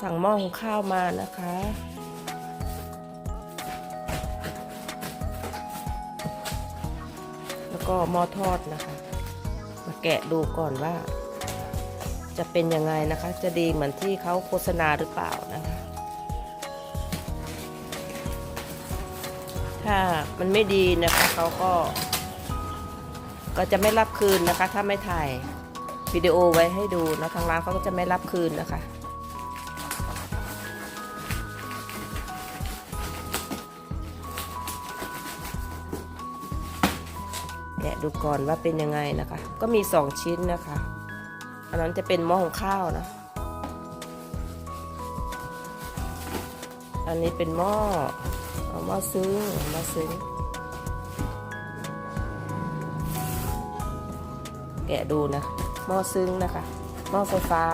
สั่งหม้อหุงข้าวมานะคะ แล้วก็หม้อทอดนะคะ มาแกะดูก่อนว่า จะเป็นยังไงนะคะ จะดีเหมือนที่เขาโฆษณาหรือเปล่านะคะ ถ้ามันไม่ดีนะคะเขาก็ ก็จะไม่รับคืนนะคะ ถ้าไม่ถ่ายวิดีโอไว้ให้ดูนะทางร้านเขาก็จะไม่รับคืนนะคะะดูก่อนว่าเป็นยังไงนะคะ ก็มีสองชิ้นนะคะ อันนั้นจะเป็นหม้อหุงข้าวนะ อันนี้เป็นหม้อหม้อซึ้งหม้อซึ้งแกะดูนะหม้อซึ้งนะคะหม้อไฟฟ้า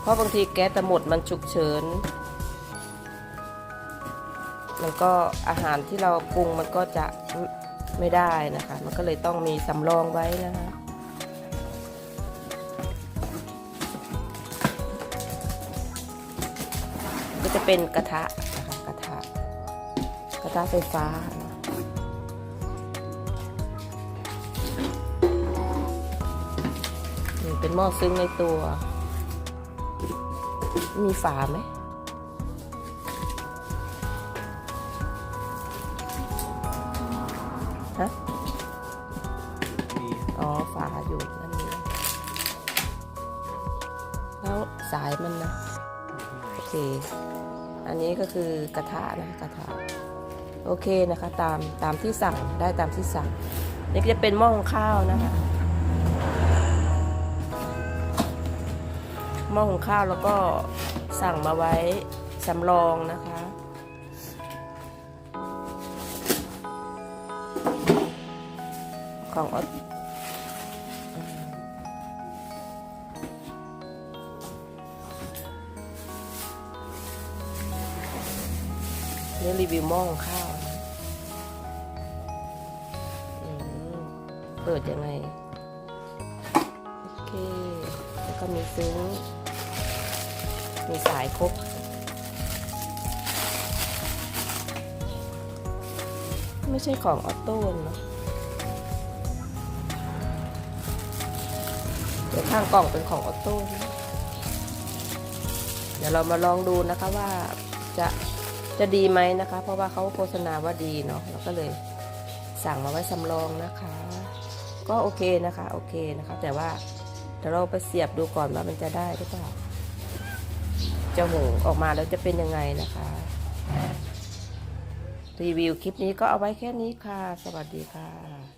เพราะบางทีแก๊สจะหมดมันฉุกเฉินมันก็อาหารที่เราปรุงมันก็จะ ไม่ได้นะคะ มันก็เลยต้องมีสำรองไว้นะคะก็จะเป็นกระทะนะคะกระทะกระทะไฟฟ้าเป็นหม้อซึ้งในตัว มีฝาไหม ฮะอ๋อฝาอยู่นั่นนี่แล้วสายมันนะโอเค อันนี้ก็คือกระทะนะกระทะโอเคนะคะตามตามที่สั่งได้ตามที่สั่งนี่ก็จะเป็นหม้อหุงข้าวนะคะหม้อหุงข้าวแล้วก็สั่งมาไว้สำรองนะคะ ของออนี่รีวิวหม้องข้าวเปิดยังไง โอเค แล้วก็มีซึ้ง มีสายครบไม่ใช่ของออโต้เนาะ เดี๋ยวข้างกล่องเป็นของออโต้นะเดี๋ยวเรามาลองดูนะคะว่าจะจะดีไหมนะคะ เพราะว่าเขาโฆษณาว่าดีเนาะเราก็เลยสั่งมาไว้สำรองนะคะ ก็โอเคนะคะโอเคนะคะ แต่ว่าเดี๋ยวเราไปเสียบดูก่อนว่ามันจะได้หรือเปล่าจะหุงออกมาแล้วจะเป็นยังไงนะคะ รีวิวคลิปนี้ก็เอาไว้แค่นี้ค่ะ สวัสดีค่ะ